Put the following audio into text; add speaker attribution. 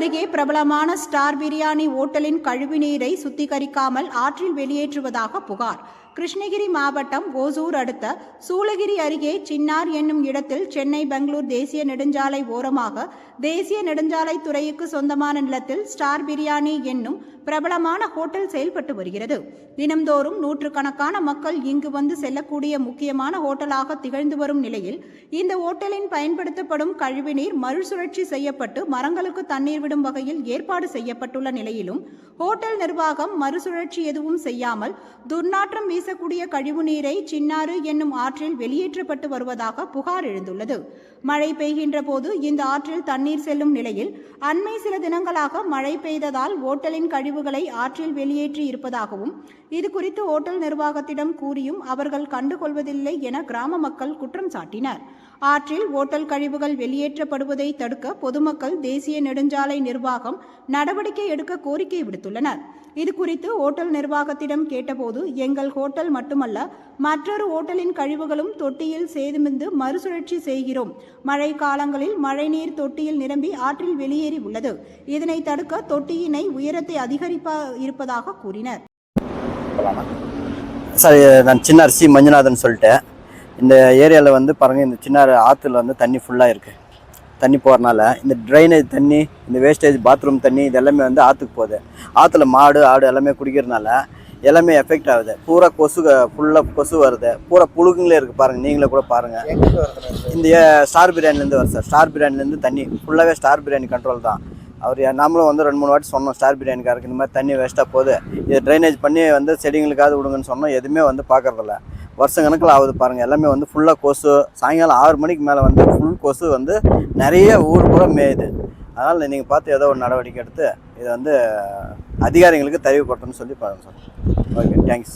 Speaker 1: அருகே பிரபலமான ஸ்டார் பிரியாணி ஓட்டலின் கழிவுநீரை சுத்திகரிக்காமல் ஆற்றில் வெளியேற்றுவதாக புகார். கிருஷ்ணகிரி மாவட்டம் ஓசூர் அடுத்த சூளகிரி அருகே சின்னார் என்னும் இடத்தில் சென்னை பெங்களூர் தேசிய நெடுஞ்சாலை ஓரமாக தேசிய நெடுஞ்சாலை துறைக்கு சொந்தமான நிலத்தில் ஸ்டார் பிரியாணி என்னும் பிரபலமான ஹோட்டல் செயல்பட்டு வருகிறது. தினம்தோறும் நூற்றுக்கணக்கான மக்கள் இங்கு வந்து செல்லக்கூடிய முக்கியமான ஹோட்டலாக திகழ்ந்து வரும் நிலையில் இந்த ஹோட்டலின் பயன்படுத்தப்படும் கழிவுநீர் மறுசுழற்சி செய்யப்பட்டு மரங்களுக்கு தண்ணீர் விடும் வகையில் ஏற்பாடு செய்யப்பட்டுள்ள நிலையிலும் ஹோட்டல் நிர்வாகம் மறுசுழற்சி எதுவும் செய்யாமல் துர்நாற்றம் வீசக்கூடிய கழிவு நீரை சின்னாறு என்னும் ஆற்றில் வெளியேற்றப்பட்டு வருவதாக புகார் எழுந்துள்ளது. மழை பெய்கின்ற போது இந்த ஆற்றில் தண்ணீர் செல்லும் நிலையில் அண்மை சில தினங்களாக மழை பெய்ததால் ஓட்டலின் கழிவுகளை ஆற்றில் வெளியேற்றி இருப்பதாகவும் இது குறித்து ஓட்டல் நிர்வாகத்திடம் கூறியும் அவர்கள் கண்டுகொள்வதில்லை என கிராம மக்கள் குற்றம் சாட்டினர். ஆற்றில் ஓட்டல் கழிவுகள் வெளியேற்றப்படுவதை தடுக்க பொதுமக்கள் தேசிய நெடுஞ்சாலை நிர்வாகம் நடவடிக்கை எடுக்க கோரிக்கை விடுத்துள்ளனர். இது குறித்து ஓட்டல் நிர்வாகத்திடம் கேட்டபோது எங்கள் ஹோட்டல் ஓட்டல் மட்டுமல்ல மற்றொரு ஓட்டலின் கழிவுகளும் தொட்டியில் சேதுமிந்து மறுசுழற்சி செய்கிறோம். மழை காலங்களில் மழைநீர் தொட்டியில் நிரம்பி ஆற்றில் வெளியேறி உள்ளது. இதனை தடுக்க தொட்டியினை உயரத்தை அதிகரிப்ப இருப்பதாக கூறினர்.
Speaker 2: சார் நான் சின்ன அரிசி மஞ்சுநாதன் சொல்லிட்டு இந்த ஏரியாவில் வந்து பாருங்கள் இந்த சின்ன ஆற்றுல வந்து தண்ணி ஃபுல்லாக இருக்குது தண்ணி போகிறனால இந்த ட்ரைனேஜ் தண்ணி இந்த வேஸ்டேஜ் பாத்ரூம் தண்ணி இது எல்லாமே வந்து ஆற்றுக்கு போகுது. ஆற்றுல மாடு ஆடு எல்லாமே குடிக்கிறதுனால எல்லாமே எஃபெக்ட் ஆகுது. பூரா கொசு ஃபுல்லாக கொசு வருது. பூரா புழுகுங்களே இருக்குது பாருங்கள் நீங்களே கூட பாருங்கள் இந்த ஸ்டார் பிரியாணிலேருந்து வரும் சார் ஸ்டார் பிரியாணிலேருந்து தண்ணி. ஃபுல்லாகவே ஸ்டார் பிரியாணி கண்ட்ரோல் தான். அவர் நாமளும் வந்து ரெண்டு மூணு வாட்டி சொன்னோம் ஸ்டார் பிரியாணிக்காருக்கு இந்த மாதிரி தண்ணி வேஸ்ட்டாக போகுது. இது ட்ரைனேஜ் பண்ணி வந்து செடிங்களுக்காவது விடுங்கன்னு சொன்னோம். எதுவுமே வந்து பார்க்கறதில்ல வருஷம் கணக்கில் ஆகுது பாருங்கள் எல்லாமே வந்து ஃபுல்லாக கொசு. சாயங்காலம் ஆறு மணிக்கு மேலே வந்து ஃபுல் கொசு வந்து நிறைய ஊர் கூட மேயுது. அதனால் நீங்கள் பார்த்து ஏதோ ஒரு நடவடிக்கை எடுத்து இதை வந்து அதிகாரிகளுக்கு தெளிவுபடுத்தணும்னு சொல்லி பாருங்கள் சார். Okay thanks